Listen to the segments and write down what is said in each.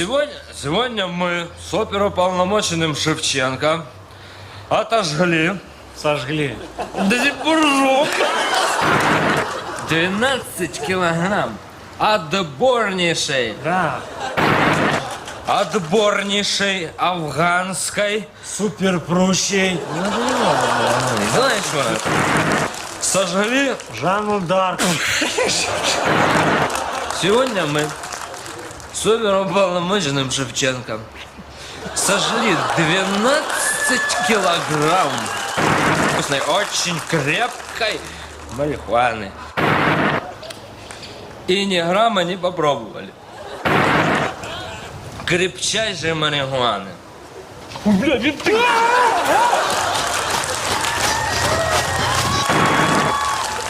Сегодня, сегодня мы с оперуполномоченным Шевченко отожгли Сожгли. пор жжем. 12 килограмм отборнейшей, Да. отборнейшей афганской Супер прущий. Знаешь что? Сожгли. Жанну Дарк. Сегодня мы с оперуполномоченным Шевченко сожгли 12 килограмм вкусной, очень крепкой марихуаны. И ни грамма не попробовали. Крепчайшей марихуаны. Бля, винты.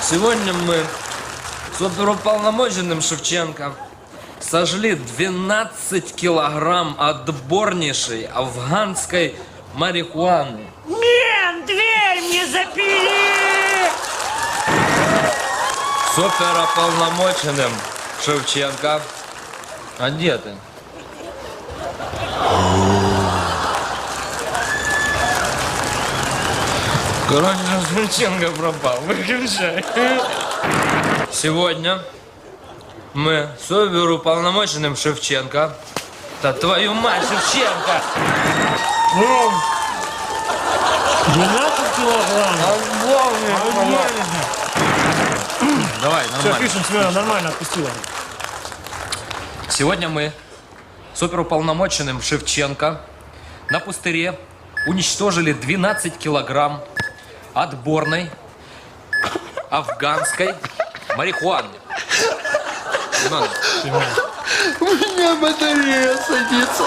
Сегодня мы с оперуполномоченным Шевченко сожгли 12 килограмм отборнейшей афганской марихуаны. Мен, дверь мне запили! С оперуполномоченным Шевченко. А где ты? Короче, Шевченко пропал. Выключай. Сегодня мы с оперуполномоченным Шевченко. Да твою мать, Шевченко! Ну, 12 килограмм. Давай, Все, нормально. пишем, Семена, нормально отпустила. Сегодня мы с оперуполномоченным Шевченко на пустыре уничтожили 12 килограмм отборной афганской марихуаны. Иван, У меня батарея садится.